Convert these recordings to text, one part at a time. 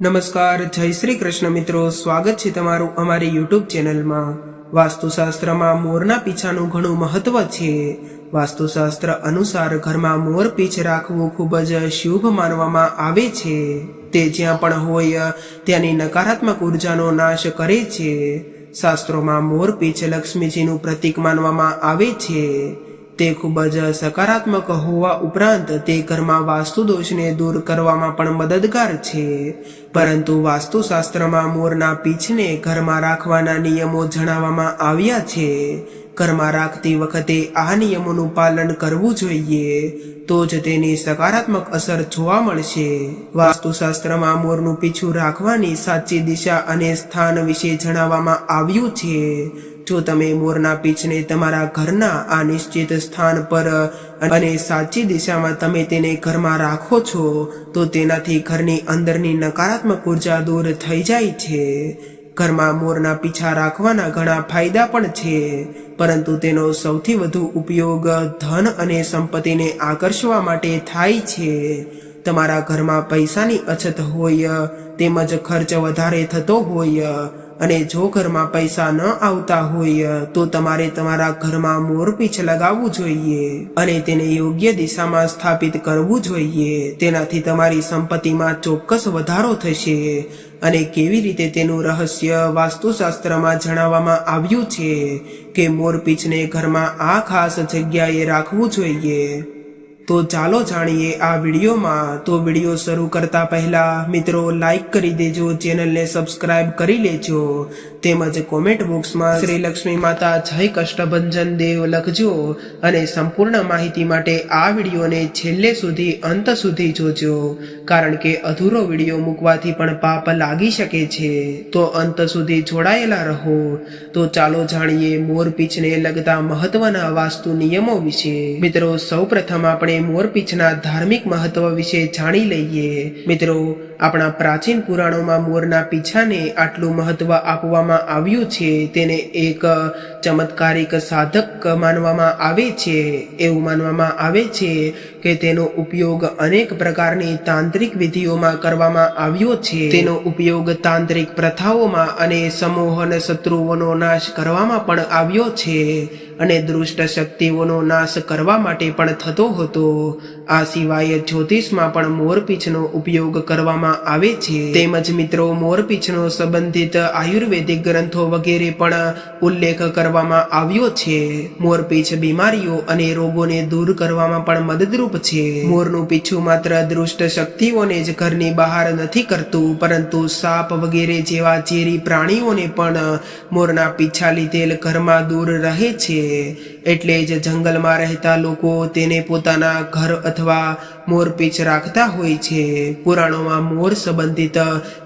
નમસ્કાર, જય શ્રી કૃષ્ણ મિત્રો. સ્વાગત છે તમારું અમારી યુટ્યુબ ચેનલમાં. વાસ્તુશાસ્ત્રમાં મોરના પીછાનું ઘણું મહત્વ છે. વાસ્તુશાસ્ત્ર અનુસાર ઘરમાં મોર પીછ રાખવું ખૂબ જ શુભ માનવામાં આવે છે. તે જ્યાં પણ હોય, ત્યાંની નકારાત્મક ઉર્જાનો નાશ કરે છે. શાસ્ત્રોમાં મોર પીછ લક્ષ્મીજીનું પ્રતીક માનવામાં આવે છે. તે ખૂબ જ સકારાત્મક હોવા ઉપરાંત તે ઘરમાં વાસ્તુ દોષને દૂર કરવામાં પણ મદદગાર છે. પરંતુ વાસ્તુશાસ્ત્રમાં મોરના પીછને ઘરમાં રાખવાના નિયમો જણાવવામાં આવ્યા છે. ઘરમાં રાખતી વખતે આ નિયમોનું પાલન કરવું જોઈએ, તો જ તેની સકારાત્મક અસર જોવા મળશે. વાસ્તુશાસ્ત્રમાં મોરનું પીછું રાખવાની સાચી દિશા અને સ્થાન વિશે જણાવવામાં આવ્યું છે. જો તમે મોરના પીછને તમારા ઘરના આ નિશ્ચિત સ્થાન પર અને સાચી દિશામાં તમે તેને ઘરમાં રાખો છો, તો તેનાથી ઘરની અંદરની નકારાત્મક ઊર્જા દૂર થઈ જાય છે. ઘરમાં મોરના પીછા રાખવાના ઘણા ફાયદા પણ છે, પરંતુ તેનો સૌથી વધુ ઉપયોગ ધન અને સંપત્તિને આકર્ષવા માટે થાય છે. તમારા ઘરમાં પૈસાની અછત હોય, તેમજ ખર્ચ વધારે થતો હોય, અને જો ઘરમાં પૈસા ન આવતા હોય, તો તમારે તમારા ઘરમાં મોરપીછ લગાવવું જોઈએ અને તેને યોગ્ય દિશામાં સ્થાપિત કરવું જોઈએ. તેનાથી તમારી સંપત્તિમાં ચોક્કસ વધારો થશે અને કેવી રીતે તેનું રહસ્ય વાસ્તુશાસ્ત્રમાં જણાવવામાં આવ્યું છે કે મોરપીછને ઘરમાં આ ખાસ જગ્યાએ રાખવું જોઈએ. તો ચાલો જાણીએ આ વિડીયોમાં. તો વીડિયો શરૂ કરતા પહેલા મિત્રો લાઈક કરી દેજો, ચેનલને સબસ્ક્રાઇબ કરી લેજો. તેમજ કોમેન્ટ બોક્સમાં શ્રી લક્ષ્મી માતા જય કષ્ટભંજન દેવ લખજો અને સંપૂર્ણ માહિતી માટે આ વિડીયોને છેલ્લે સુધી અંત સુધી જોજો. કારણ કે અધૂરો વીડિયો મૂકવાથી પણ પાપ લાગી શકે છે. તો અંત સુધી જોડાયેલા રહો. તો ચાલો જાણીએ મોરપીછને લગતા મહત્વના વાસ્તુ નિયમો વિશે. મિત્રો, સૌપ્રથમ આપણે મોરપીછના ધાર્મિક મહત્વ વિશે જાણી લઈએ. મિત્રો, આપણા પ્રાચીન પુરાણોમાં મોરના પીછાને આટલું મહત્વ આપવામાં આવ્યું છે, તેને એક ચમત્કારિક સાધક માનવામાં આવે છે, એવું માનવામાં આવે છે કે તેનો ઉપયોગ અનેક પ્રકારની તાંત્રિક વિધિઓમાં કરવામાં આવ્યો છે. તેનો ઉપયોગ તાંત્રિક પ્રથાઓમાં અને સમૂહન શત્રુઓનો નાશ કરવામાં પણ આવ્યો છે અને દુષ્ટ શક્તિઓનો નાશ કરવા માટે પણ થતો હતો. આ સિવાય જ્યોતિષમાં પણ મોરપીછનો ઉપયોગ કરવામાં આવે છે. તેમજ મિત્રો, મોરપીછનો સંબંધિત આયુર્વેદિક ગ્રંથો વગેરે પણ ઉલ્લેખ કરવામાં આવ્યો છે. મોરપીછ બીમારીઓ અને રોગોને દૂર કરવામાં પણ મદદરૂપ છે. મોરનું પીછું માત્ર દુષ્ટ શક્તિઓને જ ઘરની બહાર નથી કરતું, પરંતુ સાપ વગેરે જેવા ઝેરી પ્રાણીઓને પણ મોરના પીછા લીધેલ ઘરમાં દૂર રહે છે. એટલે જ જંગલમાં રહેતા લોકો તેને પોતાના ઘર અથવા મોરપીછ રાખતા હોય છે. પુરાણોમાં મોર સંબંધિત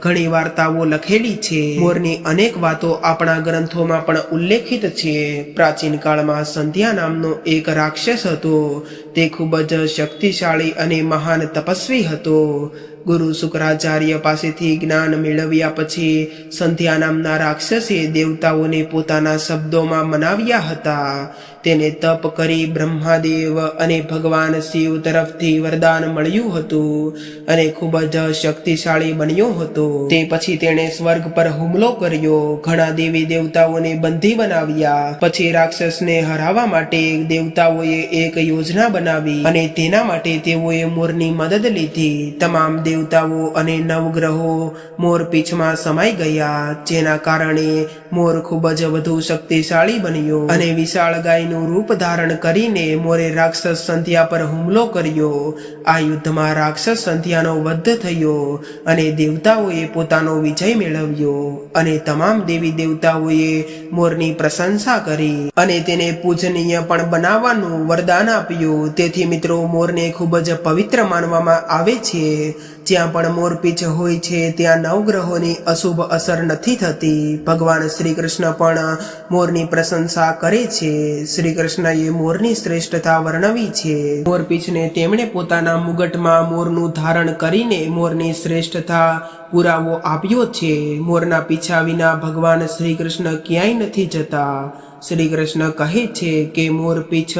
ઘણી વાર્તાઓ લખેલી છે. મોરની અનેક વાતો આપણા ગ્રંથોમાં પણ ઉલ્લેખિત છે. પ્રાચીન કાળમાં સંધ્યા નામનો એક રાક્ષસ હતો. તે ખૂબ જ શક્તિશાળી અને મહાન તપસ્વી હતો. ગુરુ શુક્રાચાર્ય પાસેથી જ્ઞાન મેળવ્યા પછી સંધ્યા નામના રાક્ષસે દેવતાઓને પોતાના શબ્દોમાં મનાવ્યા હતા. તેને તપ કરી બ્રહ્માદેવ અને ભગવાન શિવ તરફથી વરદાન મળ્યું હતું અને ખૂબ જ શક્તિશાળી બન્યો હતો. તે પછી તેણે સ્વર્ગ પર હુમલો કર્યો. ઘણા દેવી દેવતાઓને બંધી બનાવ્યા. પછી રાક્ષસને હરાવવા માટે દેવતાઓએ એક યોજના બનાવી અને તેના માટે તેઓએ મોરની મદદ લીધી. તમામ દેવતાઓ અને નવગ્રહો મોર પીછમાં સમાઈ ગયા, જેના કારણે મોર ખૂબ જ વધુ શક્તિશાળી બન્યો અને વિશાળ ગાયનું રૂપ ધારણ કરીને મોરે રાક્ષસ સંધ્યા પર હુમલો કર્યો. આ યુદ્ધમાં રાક્ષસ સંધ્યાનો વધ થયો અને દેવતાઓએ પોતાનો વિજય મેળવ્યો અને તમામ દેવી દેવતાઓએ મોરની પ્રશંસા કરી અને તેને પૂજનીય પણ બનાવવાનું વરદાન આપ્યું. તેથી મિત્રો, મોરને ખૂબ જ પવિત્ર માનવામાં આવે છે. જ્યાં પણ મોરપીછ હોય છે, ત્યાં નવગ્રહોની અશુભ અસર નથી થતી. ભગવાન શ્રી કૃષ્ણ પણ મોરની પ્રશંસા કરે છે. શ્રી કૃષ્ણએ મોરની શ્રેષ્ઠતા વર્ણવી છે. મોરપીછને તેમણે પોતાના મુગટમાં મોરનું ધારણ કરીને મોરની શ્રેષ્ઠતા પુરાવો આપ્યો છે. મોરના પીછા વિના ભગવાન શ્રી કૃષ્ણ ક્યાંય નથી જતા. શ્રી કૃષ્ણ કહે છે કે મોર પીછ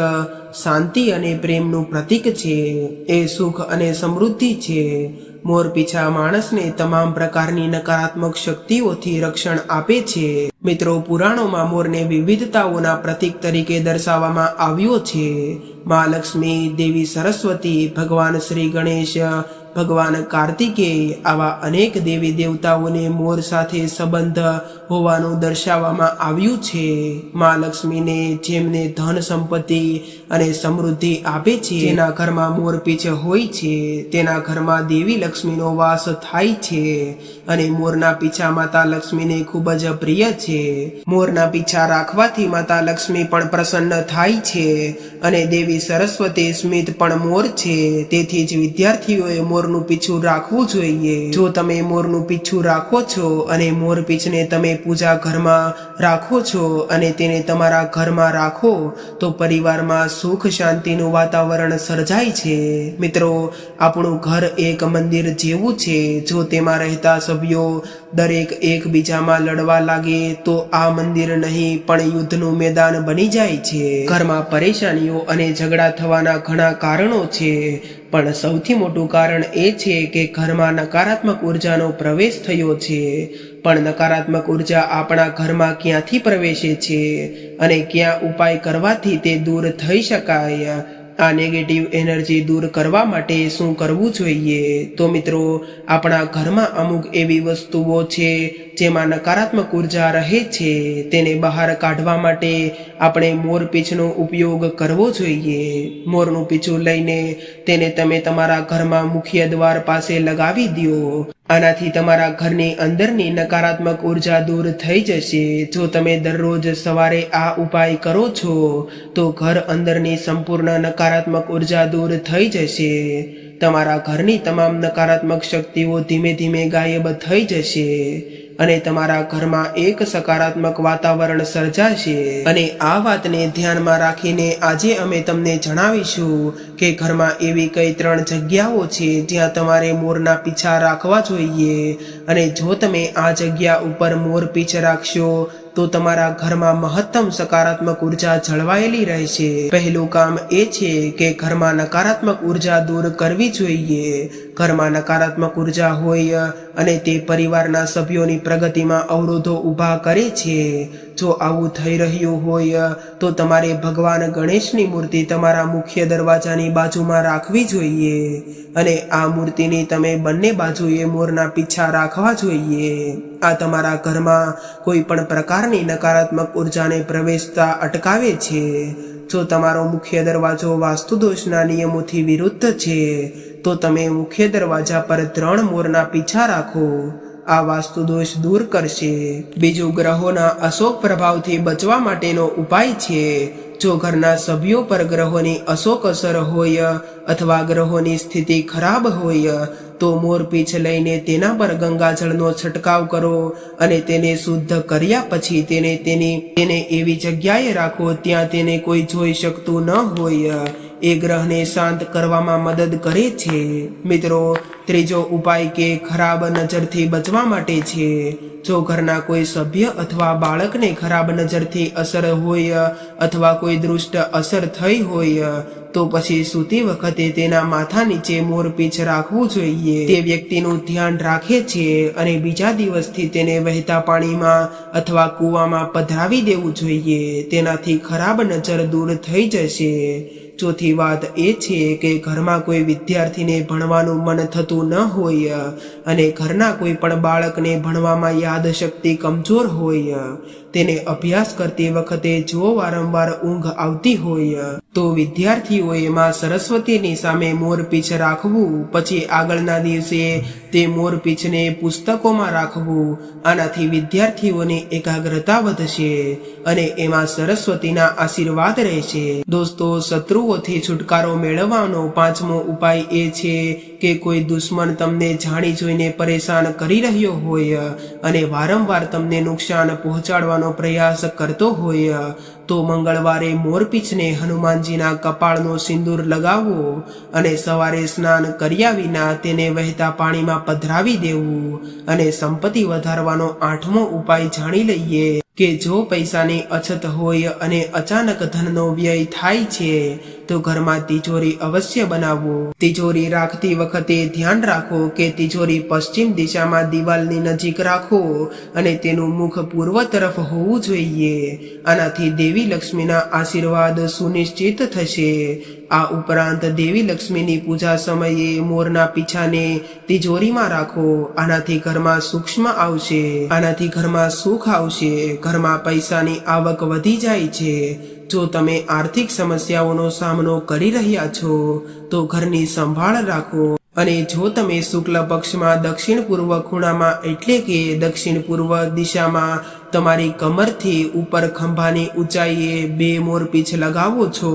શાંતિ અને પ્રેમનું પ્રતીક છે. એ સુખ અને સમૃદ્ધિ છે. મોરપીછા માણસને તમામ પ્રકારની નકારાત્મક શક્તિઓથી રક્ષણ આપે છે. મિત્રો, પુરાણોમાં મોરને વિવિધતાઓના પ્રતીક તરીકે દર્શાવવામાં આવ્યો છે. મહાલક્ષ્મી દેવી સરસ્વતી, ભગવાન શ્રી ગણેશ, ભગવાન કાર્તિકેય આવા અનેક દેવી દેવતાઓને મોર સાથે સંબંધ હોવાનું દર્શાવવામાં આવ્યું છે. મા લક્ષ્મીને જેમને ધન સંપત્તિ અને સમૃદ્ધિ આપે છે જેના ઘરમાં મોર પીછે હોય છે. તેના ઘરમાં દેવી લક્ષ્મીનો વાસ થાય છે અને મોરના પીછા માતા લક્ષ્મીને ખૂબ જ પ્રિય છે. મોરના પીછા રાખવાથી માતા લક્ષ્મી પણ પ્રસન્ન થાય છે અને દેવી સરસ્વતી સ્મિત પણ મોર છે. તેથી જ વિદ્યાર્થીઓએ મોરનું પીછું રાખવું જોઈએ. જો તમે મોરનું પીછું રાખો છો અને મોર પીછને તમે પૂજા ઘરમાં રાખો છો અને તેને તમારા ઘરમાં રાખો, તો પરિવારમાં સુખ શાંતિનું વાતાવરણ સર્જાય છે. મિત્રો, આપણું ઘર એક મંદિર જેવું છે. જો તેમાં રહેતા સભ્યો દરેક એકબીજામાં લડવા લાગે, તો આ મંદિર નહીં, પણ યુદ્ધનું મેદાન બની જાય છે. ઘરમાં પરેશાનીઓ અને ઝઘડા થવાના ઘણા કારણો છે. પણ સૌથી મોટું કારણ એ છે કે ઘરમાં નકારાત્મક ઉર્જાનો પ્રવેશ થયો છે. પણ નકારાત્મક ઊર્જા આપણા ઘરમાં ક્યાંથી પ્રવેશે છે અને ક્યાં ઉપાય કરવાથી તે દૂર થઈ શકાય? આ નેગેટિવ એનર્જી દૂર કરવા માટે શું કરવું જોઈએ? તો મિત્રો, આપણા ઘરમાં અમુક એવી વસ્તુઓ છે, જેમાં નકારાત્મક ઊર્જા રહે છે. તેને બહાર કાઢવા માટે આપણે મોર પીછનો ઉપયોગ કરવો જોઈએ. મોરનું પીછું લઈને તેને તમે તમારા ઘરમાં મુખ્ય દ્વાર પાસે લગાવી દો આનાથી તમારા ઘરની અંદરની નકારાત્મક ઊર્જા દૂર થઈ જશે. જો તમે દરરોજ સવારે આ ઉપાય કરો છો, તો ઘર અંદરની સંપૂર્ણ નકારાત્મક ઊર્જા દૂર થઈ જશે. તમારા ઘરની તમામ નકારાત્મક શક્તિઓ ધીમે ધીમે ગાયબ થઈ જશે. અને તમારા ઘરમાં એક સકારાત્મક વાતાવરણ સર્જાશે. અને આ વાતને ધ્યાનમાં રાખીને આજે અમે તમને જણાવીશું કે ઘરમાં એવી કઈ ત્રણ જગ્યાઓ છે જ્યાં તમારે મોરના પીછા રાખવા જોઈએ. અને જો તમે આ જગ્યા ઉપર મોર પીછ રાખશો તો તમારા ઘરમાં મહત્તમ સકારાત્મક ઊર્જા જળવાયેલી રહેશે. પહેલું કામ એ છે કે ઘરમાં નકારાત્મક ઊર્જા દૂર કરવી જોઈએ. ઘરમાં નકારાત્મક ઊર્જા હોય અને તે પરિવારના સભ્યોની પ્રગતિમાં અવરોધો ઊભા કરે છે. જો આવું થઈ રહ્યું હોય તો તમારે ભગવાન ગણેશની મૂર્તિ તમારા મુખ્ય દરવાજાની બાજુમાં રાખવી જોઈએ અને આ મૂર્તિની તમે બંને બાજુએ મોરના પીછા રાખવા જોઈએ. આ તમારા ઘરમાં કોઈ પણ પ્રકારની નકારાત્મક ઉર્જાને પ્રવેશતા અટકાવે છે. જો તમારો મુખ્ય દરવાજો વાસ્તુદોષના નિયમોથી વિરુદ્ધ છે, તો તમે મુખ્ય દરવાજા પર ત્રણ મોરના પીછા રાખો. આ વાસ્તુ દોષ દૂર કરશે. બીજું ગ્રહોના અશોક પ્રભાવથી બચવા માટેનો ઉપાય છે. જો ઘરના સભ્યો પર ગ્રહોની અશોક અસર હોય અથવા ગ્રહોની સ્થિતિ ખરાબ હોય, તો મોરપીછ લઈને તેના પર ગંગાજળનો છંટકાવ કરો અને તેને શુદ્ધ કર્યા પછી તેને તેની, તેને એવી જગ્યાએ રાખો ત્યાં તેને કોઈ જોઈ શકતું ન હોય. એ ગ્રહને શાંત કરવામાં મદદ કરે છે. મિત્રો ત્રીજો ઉપાય કે ખરાબ નજરથી બચવા માટે છે. જો ઘરના કોઈ સભ્ય અથવા બાળકને ખરાબ નજરથી અસર હોય અથવા કોઈ દુષ્ટ અસર થઈ હોય, તો પછી સૂતી વખતે તેના માથા નીચે મોરપીછ રાખવું જોઈએ. તે વ્યક્તિનું ધ્યાન રાખે છે અને બીજા દિવસથી તેને વહેતા પાણીમાં અથવા કૂવામાં પધરાવી દેવું જોઈએ. તેનાથી ખરાબ નજર દૂર થઈ જશે. ચોથી વાત એ છે કે ઘરમાં કોઈ વિદ્યાર્થીને ભણવાનું મન થતું ન હોય અને ઘરના કોઈ પણ બાળકને ભણવામાં યાદશક્તિ કમજોર હોય. તેને અભ્યાસ કરતી વખતે જો વારંવાર ઊંઘ આવતી હોય, તો વિદ્યાર્થીઓએ માં સરસ્વતીની સામે મોરપીછ રાખવું, પછી આગળના દિવસે તે મોરપીછને પુસ્તકોમાં રાખવું, આનાથી વિદ્યાર્થીઓની એકાગ્રતા વધશે અને એમાં સરસ્વતીના આશીર્વાદ રહેશે. દોસ્તો, શત્રુઓથી છુટકારો મેળવવાનો પાંચમો ઉપાય એ છે કે કોઈ દુશ્મન તમને જાણી જોઈને પરેશાન કરી રહ્યો હોય અને વારંવાર તમને નુકસાન પહોંચાડવાનો પ્રયાસ કરતો હોય, તો મંગળવારે મોરપીછને હનુમાનજીના કપાળનો સિંદૂર લગાવવો અને સવારે સ્નાન કર્યા વિના તેને વહેતા પાણીમાં પધરાવી દેવું અને સંપત્તિ વધારવાનો આઠમો ઉપાય જાણી લઈએ. કે જો પૈસાની અછત હોય અને અચાનક ધનનો વ્યય થાય છે, તો ઘરમાં તિજોરી અવશ્ય બનાવો. તિજોરી રાખતી વખતે ધ્યાન રાખો કે તિજોરી પશ્ચિમ દિશામાં દિવાલની નજીક રાખો અને તેનું મુખ પૂર્વ તરફ હોવું જોઈએ. આનાથી દેવી લક્ષ્મીના આશીર્વાદ સુનિશ્ચિત થશે. આ ઉપરાંત દેવી લક્ષ્મીની પૂજા સમયે મોરના પીછાને તિજોરીમાં રાખો. આનાથી ઘરમાં સૂક્ષ્મ આવશે. આનાથી ઘરમાં સુખ આવશે. ઘરમાં પૈસાની આવક વધી જાય છે. જો તમે આર્થિક સમસ્યાઓનો સામનો કરી રહ્યા છો, તો ઘરની સંભાળ રાખો. અને જો તમે શુક્લ પક્ષમાં દક્ષિણ પૂર્વ ખૂણામાં એટલે કે દક્ષિણ પૂર્વ દિશામાં તમારી કમરથી ઉપર ખંભાની ઊંચાઈએ બે મોરપીછ લગાવો છો,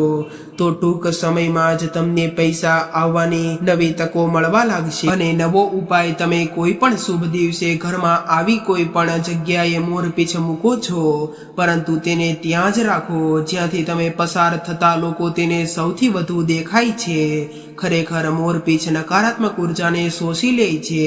તો ટૂંક સમયમાં જ તમને પૈસા આવવાની નવી તકો મળવા લાગશે. અને નવો ઉપાય તમે કોઈ પણ શુભ દિવસે ઘરમાં આવી કોઈ પણ જગ્યાએ મોરપીછ મૂકો છો, પરંતુ તેને ત્યાં જ રાખો, જ્યાંથી તમે પસાર થતા લોકો તેને સૌથી વધુ દેખાય છે. ખરેખર મોરપીછ નકારાત્મક ઉર્જાને શોષી લે છે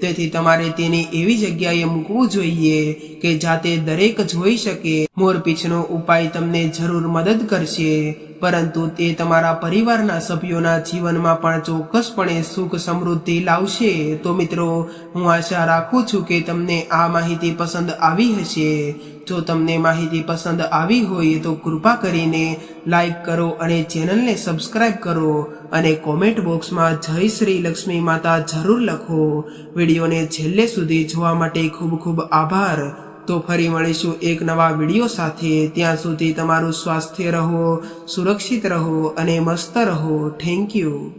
તેથી તમારે તેને એવી જગ્યાએ મૂકવું જોઈએ કે જાતે દરેક જોઈ શકે. મોરપીંછનો ઉપાય તમને જરૂર મદદ કરશે. પરંતુ તે તમારા પરિવારના સભ્યોના જીવનમાં પણ ચોક્કસપણે સુખ સમૃદ્ધિ લાવશે. તો મિત્રો, હું આશા રાખું છું કે તમને આ માહિતી પસંદ આવી હશે. જો તમને માહિતી પસંદ આવી હોય તો કૃપા કરીને લાઈક કરો અને ચેનલને સબસ્ક્રાઇબ કરો અને કોમેન્ટ બોક્સમાં જય શ્રી લક્ષ્મી માતા જરૂર લખો. વિડીયોને છેલ્લે સુધી જોવા માટે ખૂબ ખૂબ આભાર. તો ફરી મળીશું એક નવા વીડિયો સાથે. ત્યાં સુધી તમારું સ્વાસ્થ્ય રહો, સુરક્ષિત રહો અને મસ્ત રહો. Thank you